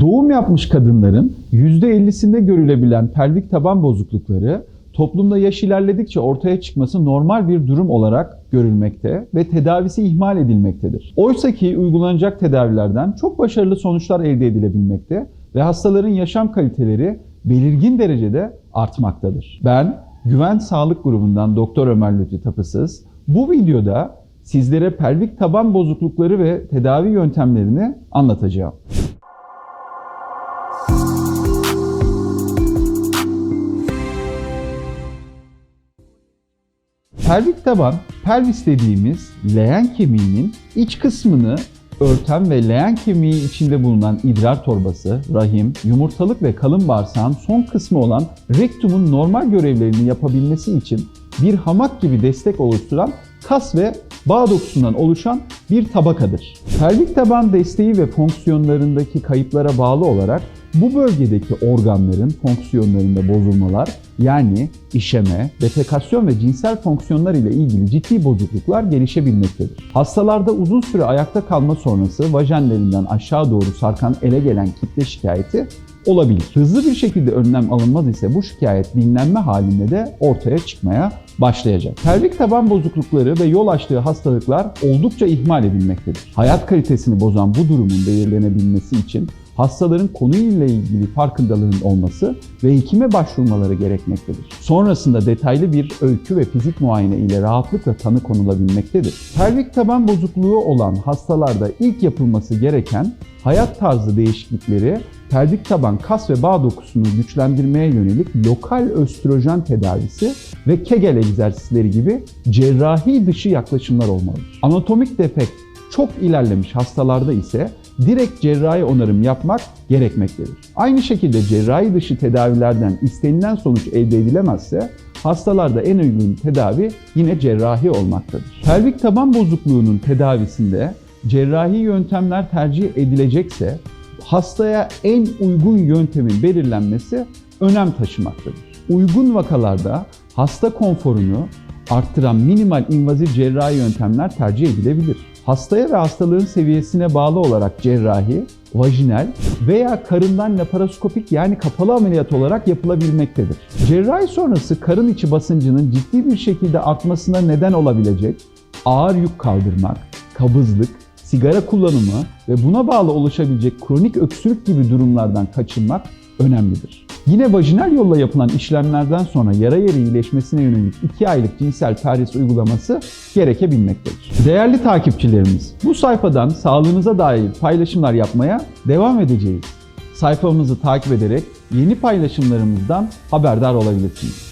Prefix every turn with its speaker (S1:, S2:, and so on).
S1: Doğum yapmış kadınların %50'sinde görülebilen pelvik taban bozuklukları toplumda yaş ilerledikçe ortaya çıkması normal bir durum olarak görülmekte ve tedavisi ihmal edilmektedir. Oysa ki uygulanacak tedavilerden çok başarılı sonuçlar elde edilebilmekte ve hastaların yaşam kaliteleri belirgin derecede artmaktadır. Ben Güven Sağlık Grubu'ndan Doktor Ömer Lütfi Tapısız bu videoda sizlere pelvik taban bozuklukları ve tedavi yöntemlerini anlatacağım. Pelvik taban, pelvis dediğimiz leğen kemiğinin iç kısmını örten ve leğen kemiği içinde bulunan idrar torbası, rahim, yumurtalık ve kalın bağırsağın son kısmı olan rektumun normal görevlerini yapabilmesi için bir hamak gibi destek oluşturan kas ve bağ dokusundan oluşan bir tabakadır. Pelvik taban desteği ve fonksiyonlarındaki kayıplara bağlı olarak bu bölgedeki organların fonksiyonlarında bozulmalar yani işeme, defekasyon ve cinsel fonksiyonlar ile ilgili ciddi bozukluklar gelişebilmektedir. Hastalarda uzun süre ayakta kalma sonrası vajenlerinden aşağı doğru sarkan ele gelen kitle şikayeti olabilir. Hızlı bir şekilde önlem alınmaz ise bu şikayet dinlenme halinde de ortaya çıkmaya başlayacak. Pelvik taban bozuklukları ve yol açtığı hastalıklar oldukça ihmal edilmektedir. Hayat kalitesini bozan bu durumun belirlenebilmesi için hastaların konuyla ilgili farkındalığın olması ve hekime başvurmaları gerekmektedir. Sonrasında detaylı bir öykü ve fizik muayene ile rahatlıkla tanı konulabilmektedir. Pelvik taban bozukluğu olan hastalarda ilk yapılması gereken hayat tarzı değişiklikleri pelvik taban kas ve bağ dokusunu güçlendirmeye yönelik lokal östrojen tedavisi ve Kegel egzersizleri gibi cerrahi dışı yaklaşımlar olmalıdır. Anatomik defekt çok ilerlemiş hastalarda ise direkt cerrahi onarım yapmak gerekmektedir. Aynı şekilde cerrahi dışı tedavilerden istenilen sonuç elde edilemezse hastalarda en uygun tedavi yine cerrahi olmaktadır. Pelvik taban bozukluğunun tedavisinde cerrahi yöntemler tercih edilecekse hastaya en uygun yöntemin belirlenmesi önem taşımaktadır. Uygun vakalarda hasta konforunu arttıran minimal invazif cerrahi yöntemler tercih edilebilir. Hastaya ve hastalığın seviyesine bağlı olarak cerrahi, vajinal veya karından laparoskopik yani kapalı ameliyat olarak yapılabilmektedir. Cerrahi sonrası karın içi basıncının ciddi bir şekilde artmasına neden olabilecek ağır yük kaldırmak, kabızlık, sigara kullanımı ve buna bağlı oluşabilecek kronik öksürük gibi durumlardan kaçınmak önemlidir. Yine vajinal yolla yapılan işlemlerden sonra yara yeri iyileşmesine yönelik 2 aylık cinsel perhis uygulaması gerekebilmektedir. Değerli takipçilerimiz, bu sayfadan sağlığınıza dair paylaşımlar yapmaya devam edeceğiz. Sayfamızı takip ederek yeni paylaşımlarımızdan haberdar olabilirsiniz.